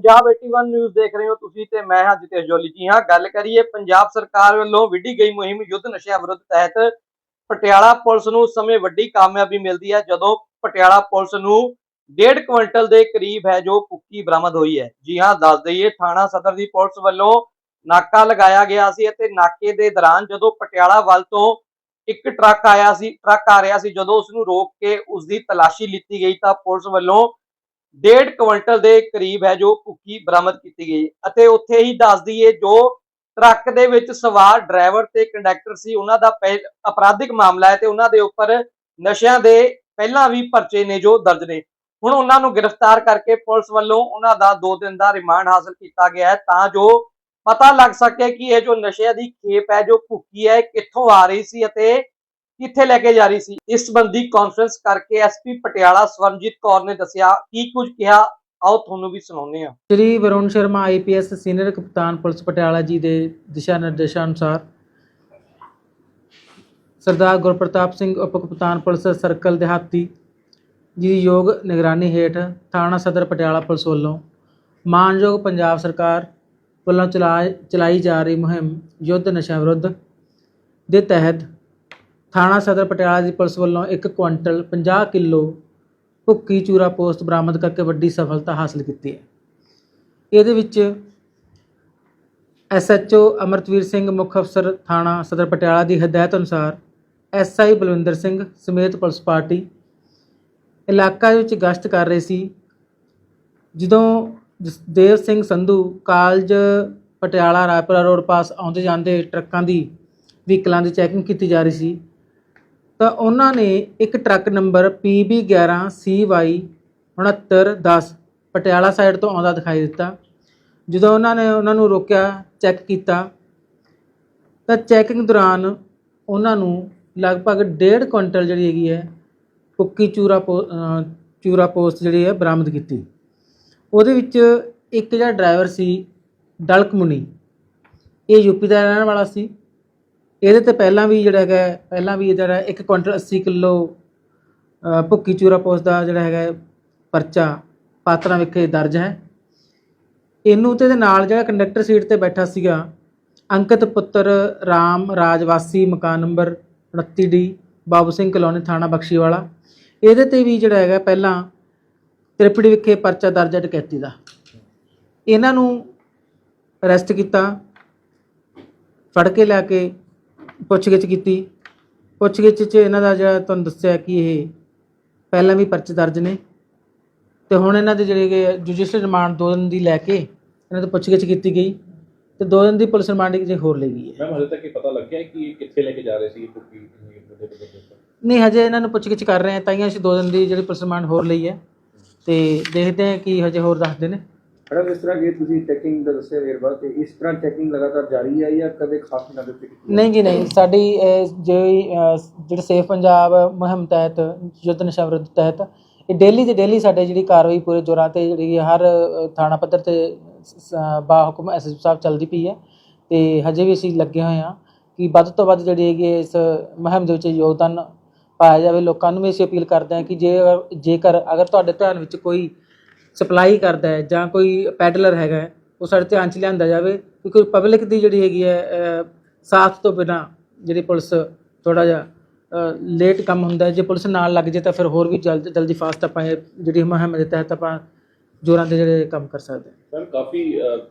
Punjab 81 news ਦੇਖ ਰਹੇ ਹੋ ਤੁਸੀਂ ਤੇ ਮੈਂ ਹਾਂ ਜਿਤੇਸ਼ ਜੋਲੀ ਜੀ ਹਾਂ। ਗੱਲ ਕਰੀਏ ਪੰਜਾਬ ਸਰਕਾਰ ਵੱਲੋਂ ਵਿੱਢੀ ਗਈ ਮੁਹਿੰਮ ਯੁੱਧ ਨਸ਼ਿਆਂ ਵਿਰੁੱਧ ਤਹਿਤ। ਪਟਿਆਲਾ ਪੁਲਿਸ ਨੂੰ ਸਮੇਂ ਵੱਡੀ ਕਾਮਯਾਬੀ ਮਿਲਦੀ ਹੈ ਜਦੋਂ ਪਟਿਆਲਾ ਪੁਲਿਸ ਨੂੰ ਡੇਢ ਕੁਇੰਟਲ ਦੇ ਕਰੀਬ ਹੈ ਜੋ ਭੁੱਕੀ ਬਰਾਮਦ ਹੋਈ ਹੈ। ਜੀ ਹਾਂ, ਦੱਸ ਦਈਏ ਥਾਣਾ ਸਦਰ ਦੀ ਪੁਲਿਸ ਵੱਲੋਂ ਨਾਕਾ ਲਗਾਇਆ ਗਿਆ ਸੀ ਅਤੇ ਨਾਕੇ ਦੇ ਦੌਰਾਨ ਜਦੋਂ ਪਟਿਆਲਾ ਵੱਲ ਤੋਂ ਇੱਕ ਟਰੱਕ ਆਇਆ ਸੀ, ਟਰੱਕ ਆ ਰਿਹਾ ਸੀ, ਜਦੋਂ ਉਸ ਨੂੰ ਰੋਕ ਕੇ ਉਸ ਦੀ ਤਲਾਸ਼ੀ ਲਿੱਤੀ ਗਈ ਤਾਂ ਪੁਲਿਸ ਵੱਲੋਂ ਡੇਢ ਕੁਇੰਟਲ ਦੇ ਕਰੀਬ ਹੈ ਜੋ ਭੁੱਕੀ ਬਰਾਮਦ ਕੀਤੀ ਗਈ। ਅਤੇ ਉੱਥੇ ਹੀ ਦੱਸ ਦਈਏ ਜੋ ਟਰੱਕ ਦੇ ਵਿੱਚ ਸਵਾਰ ਡਰਾਈਵਰ ਤੇ ਕੰਡਕਟਰ ਸੀ, ਉਹਨਾਂ ਦਾ ਅਪਰਾਧਿਕ ਮਾਮਲਾ ਹੈ ਤੇ ਉਹਨਾਂ ਦੇ ਉੱਪਰ ਨਸ਼ਿਆਂ ਦੇ ਪਹਿਲਾਂ ਵੀ ਪਰਚੇ ਨੇ ਜੋ ਦਰਜ ਨੇ। ਹੁਣ ਉਹਨਾਂ ਨੂੰ ਗ੍ਰਿਫਤਾਰ ਕਰਕੇ ਪੁਲਿਸ ਵੱਲੋਂ ਉਹਨਾਂ ਦਾ 2 ਦਿਨ ਦਾ ਰਿਮਾਂਡ ਹਾਸਲ ਕੀਤਾ ਗਿਆ ਹੈ ਤਾਂ ਜੋ ਪਤਾ ਲੱਗ ਸਕੇ ਕਿ ਇਹ ਜੋ ਨਸ਼ਿਆਂ ਦੀ ਖੇਪ ਹੈ, ਜੋ ਭੁੱਕੀ ਹੈ ਕਿੱਥੋਂ ਆ ਰਹੀ ਸੀ ਅਤੇ ਕਿੱਥੇ ਲੈ ਕੇ ਜਾ ਰਹੀ ਸੀ? ਇਸ ਸੰਬੰਧੀ ਕਾਨਫਰੰਸ ਕਰਕੇ ਐਸਪੀ ਪਟਿਆਲਾ ਸਵਰਨਜੀਤ ਕੌਰ ਨੇ ਦੱਸਿਆ, ਕੀ ਕੁਝ ਕਿਹਾ? ਆਓ ਤੁਹਾਨੂੰ ਵੀ ਸੁਣਾਉਂਦੇ ਹਾਂ। ਸ਼੍ਰੀ ਵਰੁਣ ਸ਼ਰਮਾ ਆਈਪੀਐਸ ਸੀਨੀਅਰ ਕਪਤਾਨ ਪੁਲਿਸ ਪਟਿਆਲਾ ਜੀ ਦੇ ਦਿਸ਼ਾ ਨਿਰਦੇਸ਼ਾਂ ਅਨੁਸਾਰ ਸਰਦਾਰ ਗੁਰਪ੍ਰਤਾਪ ਸਿੰਘ, ਉਪ ਕਪਤਾਨ ਪੁਲਿਸ ਸਰਕਲ ਦਿਹਾਤੀ ਜੀ ਦੀ ਯੋਗ ਨਿਗਰਾਨੀ ਹੇਠ ਥਾਣਾ ਸਦਰ ਪਟਿਆਲਾ ਪੁਲਿਸ ਵੱਲੋਂ ਮਾਨਯੋਗ ਪੰਜਾਬ ਸਰਕਾਰ ਵੱਲੋਂ ਚਲਾ ਚਲਾਈ ਜਾ ਰਹੀ ਮੁਹਿੰਮ ਯੁੱਧ ਨਸ਼ਾ ਵਿਰੁੱਧ ਦੇ ਤਹਿਤ ਥਾਣਾ ਸਦਰ ਪਟਿਆਲਾ ਦੀ ਪੁਲਿਸ ਵੱਲੋਂ 1 ਕੁਇੰਟਲ 50 ਕਿਲੋ ਭੁੱਕੀ ਚੂਰਾ ਪੋਸਟ ਬਰਾਮਦ ਕਰਕੇ ਵੱਡੀ ਸਫਲਤਾ ਹਾਸਲ ਕੀਤੀ ਹੈ। ਇਹਦੇ ਵਿੱਚ ਐਸਐਚਓ ਅਮਰਤਵੀਰ ਸਿੰਘ, ਮੁੱਖ ਅਫਸਰ ਥਾਣਾ ਸਦਰ ਪਟਿਆਲਾ ਦੀ ਹਦਾਇਤ ਅਨੁਸਾਰ ਐਸਆਈ ਬਲਵਿੰਦਰ ਸਿੰਘ ਸਮੇਤ ਪੁਲਿਸ ਪਾਰਟੀ ਇਲਾਕਾ ਵਿੱਚ ਗਸ਼ਤ ਕਰ ਰਹੀ ਸੀ, ਜਦੋਂ ਜਸਦੇਵ ਸਿੰਘ ਸੰਧੂ ਕਾਲਜ ਪਟਿਆਲਾ ਰਾਏਪੁਰਾ ਰੋਡ ਪਾਸ ਆਉਂਦੇ ਜਾਂਦੇ ਟਰੱਕਾਂ ਦੀ ਵਹੀਕਲਾਂ ਦੀ ਚੈਕਿੰਗ ਕੀਤੀ ਜਾ ਰਹੀ ਸੀ। ਤਾਂ ਉਹਨਾਂ ਨੇ ਇੱਕ truck number PB11CY 6910 Patiala side ਤੋਂ ਆਉਂਦਾ ਦਿਖਾਈ ਦਿੱਤਾ। ਜਦੋਂ ਉਹਨਾਂ ਨੇ ਉਹਨਾਂ ਨੂੰ ਰੋਕਿਆ, ਚੈੱਕ ਕੀਤਾ, ਤਾਂ ਚੈਕਿੰਗ ਦੌਰਾਨ ਉਹਨਾਂ ਨੂੰ ਲਗਭਗ 1.5 ਕੁਇੰਟਲ ਜਿਹੜੀ ਹੈਗੀ ਹੈ ਕੁੱਕੀ ਚੂਰਾ ਪੋ- ਚੂਰਾ ਪੋਸਟ ਜਿਹੜੀ ਹੈ ਬਰਾਮਦ ਕੀਤੀ। ਉਹਦੇ ਵਿੱਚ ਇੱਕ ਜਿਹੜਾ ਡਰਾਈਵਰ ਸੀ, ਡਲਕ ਮੁਨੀ। ਇਹ ਯੂਪੀ ਦਾ ਰਹਿਣ ਵਾਲਾ ਸੀ। ਇਹਦੇ ਤੇ ਪਹਿਲਾਂ ਵੀ ਜਿਹੜਾ ਹੈਗਾ, ਪਹਿਲਾਂ ਵੀ ਜਿਹੜਾ ਇੱਕ ਕੁਇੰਟਲ 80 ਕਿਲੋ ਭੁੱਕੀ ਚੂਰਾ ਪੋਸਟ ਦਾ ਜਿਹੜਾ ਹੈਗਾ ਪਰਚਾ ਪਾਤਰਾਂ ਵਿਖੇ ਦਰਜ ਹੈ। ਇਹਨੂੰ ਤੇ ਇਹਦੇ ਨਾਲ ਜਿਹੜਾ ਕੰਡਕਟਰ ਸੀਟ ਤੇ ਬੈਠਾ ਸੀਗਾ, ਅੰਕਿਤ ਪੁੱਤਰ ਰਾਮ ਰਾਜਵਾਸੀ, ਮਕਾਨ number 29 D, Babu Singh colony, ਥਾਣਾ ਬਖਸ਼ੀਵਾਲਾ। ਇਹਦੇ ਤੇ ਵੀ ਜਿਹੜਾ ਹੈਗਾ ਪਹਿਲਾਂ ਤ੍ਰਿਪੜੀ ਵਿਖੇ ਪਰਚਾ ਦਰਜ ਹੈ ਡਕੈਤੀ ਦਾ। ਇਹਨਾਂ ਨੂੰ ਅਰੈਸਟ ਕੀਤਾ, ਫੜ ਕੇ ਲਿਆ ਕੇ ਪੁੱਛਗਿੱਛ ਕੀਤੀ। ਪੁੱਛਗਿੱਛ 'ਚ ਇਹਨਾਂ ਦਾ ਜਿਹੜਾ ਤੁਹਾਨੂੰ ਦੱਸਿਆ ਕਿ ਇਹ ਪਹਿਲਾਂ ਵੀ ਪਰਚੇ ਦਰਜ ਨੇ। ਤੇ ਹੁਣ ਇਹਨਾਂ ਦੇ ਜਿਹੜੇ ਜੁਡੀਸ਼ੀਅਲ ਰਿਮਾਂਡ ਦੋ ਦਿਨ ਦੀ ਲੈ ਕੇ ਇਹਨਾਂ ਤੋਂ ਪੁੱਛਗਿੱਛ ਕੀਤੀ ਗਈ। ਤੇ ਦੋ ਦਿਨ ਦੀ ਪੁਲਿਸ ਰਿਮਾਂਡ ਜੇ ਹੋਰ ਲਈ ਗਈ ਹੈ। ਮੈਮ ਹਜੇ ਤੱਕ ਇਹ ਪਤਾ ਲੱਗਿਆ ਕਿ ਕਿੱਥੇ ਲੈ ਕੇ ਜਾ ਰਹੇ ਸੀ ਪੱਧਰ ਨਹੀਂ ਹਜੇ ਇਹਨਾਂ ਨੂੰ ਪੁੱਛਗਿੱਛ ਕਰ ਰਹੇ ਹਾਂ ਤਾਂ ਹੀ ਅਸੀਂ ਦੋ ਦਿਨ ਦੀ ਜਿਹੜੀ ਪੁਲਿਸ ਰਿਮਾਂਡ ਹੋਰ ਲਈ ਹੈ। ਤੇ ਦੇਖਦੇ ਹਾਂ ਕੀ ਹਜੇ ਹੋਰ ਦੱਸਦੇ ਨੇ। ਮੈਡਮ, ਇਸ ਤਰ੍ਹਾਂ ਕਿ ਤੁਸੀਂ ਚੈਕਿੰਗ ਦਾ ਦੱਸਿਆ ਵੇਰਵਾ ਤੇ ਇਸ ਤਰ੍ਹਾਂ ਚੈਕਿੰਗ ਲਗਾਤਾਰ ਜਾਰੀ ਹੈ ਜਾਂ ਕਦੇ ਖਾਸ ਦਿਨਾਂ ਦੇ ਕੀਤੀ? ਨਹੀਂ ਜੀ, ਨਹੀਂ। ਸਾਡੀ ਜਿਹੜੀ ਜਿਹੜੇ ਸੇਫ ਪੰਜਾਬ ਮੁਹਿੰਮ ਤਹਿਤ, ਯੁੱਧ ਨਸ਼ਾ ਵਿਰੁੱਧ ਤਹਿਤ, ਇਹ ਡੇਲੀ ਦੀ ਡੇਲੀ ਸਾਡੇ ਜਿਹੜੀ ਕਾਰਵਾਈ ਪੂਰੇ ਜੋਰਾਂ ਤੇ ਜਿਹੜੀ ਹਰ ਥਾਣਾ ਪੱਧਰ ਤੇ ਬਾ ਹੁਕਮ ਐਸਐਸਪੀ ਸਾਹਿਬ ਚੱਲਦੀ ਪਈ ਹੈ ਤੇ ਹਜੇ ਵੀ ਅਸੀਂ ਲੱਗੇ ਹੋਏ ਹਾਂ ਕਿ ਵੱਧ ਤੋਂ ਵੱਧ ਜਿਹੜੀ ਹੈਗੀ ਇਸ ਮੁਹਿੰਮ ਦੇ ਵਿੱਚ ਯੋਗਦਾਨ ਪਾਇਆ ਜਾਵੇ। ਲੋਕਾਂ ਨੂੰ ਵੀ ਅਸੀਂ ਅਪੀਲ ਕਰਦੇ ਹਾਂ ਕਿ ਜੇ ਜੇਕਰ ਅਗਰ ਤੁਹਾਡੇ ਧਿਆਨ ਵਿੱਚ ਕੋਈ ਸਪਲਾਈ ਕਰਦਾ ਹੈ ਜਾਂ ਕੋਈ ਪੈਡਲਰ ਹੈਗਾ ਉਹ ਸਾਡੇ ਧਿਆਨ 'ਚ ਲਿਆਂਦਾ ਜਾਵੇ ਕਿਉਂਕਿ ਪਬਲਿਕ ਦੀ ਜਿਹੜੀ ਹੈਗੀ ਹੈ ਸਾਥ ਤੋਂ ਬਿਨਾ ਜਿਹੜੀ ਪੁਲਿਸ ਥੋੜਾ ਜਿਹਾ ਲੇਟ ਕੰਮ ਹੁੰਦਾ ਜੇ ਪੁਲਿਸ ਨਾਲ ਲੱਗ ਜੇ ਤਾਂ ਫਿਰ ਹੋਰ ਵੀ ਜਲਦ ਜਲਦੀ ਫਾਸਟ ਆਪਾਂ ਇਹ ਜਿਹੜੀ ਮੁਹਿੰਮ ਦੇ ਤਹਿਤ ਆਪਾਂ ਜੋਰਾਂ ਦੇ ਜਿਹੜੇ ਕੰਮ ਕਰ ਸਕਦੇ ਮੈਮ ਕਾਫੀ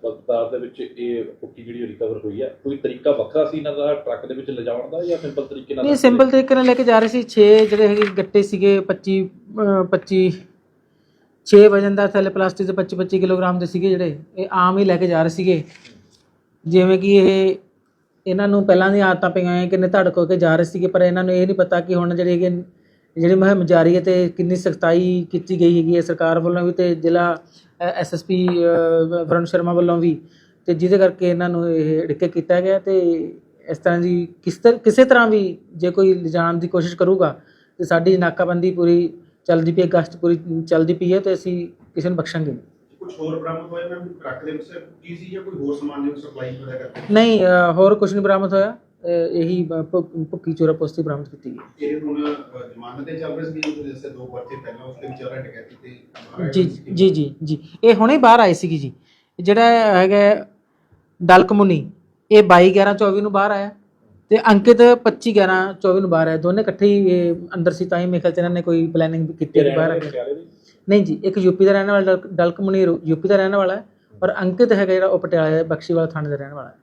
ਮਕਦਾਰ ਦੇ ਵਿੱਚ ਇਹ ਭੁੱਕੀ ਜਿਹੜੀ ਰਿਕਵਰ ਹੋਈ ਹੈ ਕੋਈ ਤਰੀਕਾ ਵੱਖਰਾ ਸੀ ਇਹਨਾਂ ਦਾ ਟਰੱਕ ਦੇ ਵਿੱਚ ਲਿਜਾਉਣ ਦਾ ਜਾਂ ਸਿੰਪਲ ਤਰੀਕੇ ਨਾਲ ਨਹੀਂ ਸਿੰਪਲ ਤਰੀਕੇ ਨਾਲ ਲੈ ਕੇ ਜਾ ਰਹੇ ਸੀ 6 ਜਿਹੜੇ ਹੈਗੇ ਗੱਟੇ ਸੀਗੇ 25 ਅਹ 25 6 ਵਜਨ ਦਾ ਥੱਲੇ ਪਲਾਸਟਿਕ ਦੇ 25 25 ਕਿਲੋਗ੍ਰਾਮ ਦੇ ਸੀਗੇ ਜਿਹੜੇ, ਇਹ ਆਮ ਹੀ ਲੈ ਕੇ ਜਾ ਰਹੇ ਸੀਗੇ। ਜਿਵੇਂ ਕਿ ਇਹ, ਇਹਨਾਂ ਨੂੰ ਪਹਿਲਾਂ ਦੀਆਂ ਆਦਤਾਂ ਪਈਆਂ ਹੋਈਆਂ, ਕਿੰਨੇ ਧੜਕ ਹੋ ਕੇ ਜਾ ਰਹੇ ਸੀਗੇ, ਪਰ ਇਹਨਾਂ ਨੂੰ ਇਹ ਨਹੀਂ ਪਤਾ ਕਿ ਹੁਣ ਜਿਹੜੀ ਹੈਗੀ, ਜਿਹੜੀ ਮੁਹਿੰਮ ਜਾਰੀ ਹੈ ਤੇ ਕਿੰਨੀ ਸਖਤਾਈ ਕੀਤੀ ਗਈ ਹੈਗੀ ਹੈ ਸਰਕਾਰ ਵੱਲੋਂ ਵੀ ਤੇ ਜ਼ਿਲ੍ਹਾ ਐਸਐਸਪੀ ਵਰੁਣ ਸ਼ਰਮਾ ਵੱਲੋਂ ਵੀ। ਤੇ ਜਿਹਦੇ ਕਰਕੇ ਇਹਨਾਂ ਨੂੰ ਇਹ ਅੜਿੱਕੇ ਕੀਤਾ ਗਿਆ ਤੇ ਇਸ ਤਰ੍ਹਾਂ ਦੀ ਕਿਸ ਤਰ੍ਹਾਂ ਕਿਸੇ ਤਰ੍ਹਾਂ ਵੀ ਜੇ ਕੋਈ ਲਿਜਾਣ ਦੀ ਕੋਸ਼ਿਸ਼ ਕਰੂਗਾ, ਤੇ ਸਾਡੀ ਨਾਕਾਬੰਦੀ ਪੂਰੀ ਚੱਲਦੀ ਪਈ ਹੈ ਗਸ਼ਤ ਪੂਰੀ ਚੱਲਦੀ ਪਈ ਹੈ ਤੇ ਅਸੀਂ ਕਿਸੇ ਨੂੰ ਬਖਸ਼ਾਂਗੇ ਨਹੀਂ। ਕੁਝ ਹੋਰ ਬਰਾਮਦ ਹੋਇਆ ਮੈਮ? ਟਰੱਕ ਦੇ ਵਿੱਚ ਕੀ ਸੀ ਜਾਂ ਕੋਈ ਹੋਰ ਸਮਾਨ ਦੀ ਸਪਲਾਈ ਵਗੈਰਾ ਕਰਦੇ ਨਹੀਂ ਅ, ਹੋਰ ਕੁਝ ਨਹੀਂ ਬਰਾਮਦ ਹੋਇਆ। ਇਹੀ ਬ- ਭੁ- ਭੁੱਕੀ ਚੋਰਾ ਪੋਸਤੀ ਬਰਾਮਦ ਕੀਤੀ ਗਈ। ਇਹ ਹੁਣ ਅ, ਜ਼ਮਾਨਤ ਤੇ ਚੱਲ ਰਿਹਾ ਸੀ ਜੈਸੇ ਦੋ ਪਰਚੇ ਪਹਿਲਾਂ ਉਸ ਤੇ ਵਿਚਾਰਾ ਡਕੈਤੀ ਤੇ ਬਾਹਰ ਜੀ ਆਇਆ ਸੀ। ਜੀ ਜੀ ਜੀ। ਇਹ ਹੁਣੇ ਬਾਹਰ ਆਏ ਸੀਗੀ ਜੀ। ਜਿਹੜਾ ਹੈਗਾ ਡਲਕਮੁਨੀ ਇਹ 22 11 24 ਨੂੰ ਬਾਹਰ ਆਇਆ। ਤੇ ਅੰਕਿਤ 25 11 24 ਨੂੰ ਬਾਹਰ ਆਇਆ ਦੋਨੇ ਇਕੱਠੇ ਹੀ ਇਹ ਅੰਦਰ ਸੀ ਤਾਂ ਹੀ ਮੇਰੇ ਖਿਆਲ ਚ ਇਹਨਾਂ ਨੇ ਕੋਈ ਪਲੈਨਿੰਗ ਕੀਤੀ ਰਹਿਣ ਬਾਹਰ ਨਹੀਂ ਜੀ ਇੱਕ ਯੂਪੀ ਦਾ ਰਹਿਣ ਵਾਲਾ ਡਲਕ- ਡਲਕਮੁਨੀ ਯੂਪੀ ਦਾ ਰਹਿਣ ਵਾਲਾ ਹੈ ਔਰ ਅੰਕਿਤ ਹੈਗਾ ਜਿਹੜਾ ਉਹ ਪਟਿਆਲਾ ਬਖਸ਼ੀਵਾਲਾ ਥਾਣੇ ਦਾ ਰਹਿਣ ਵਾਲਾ ਹੈ।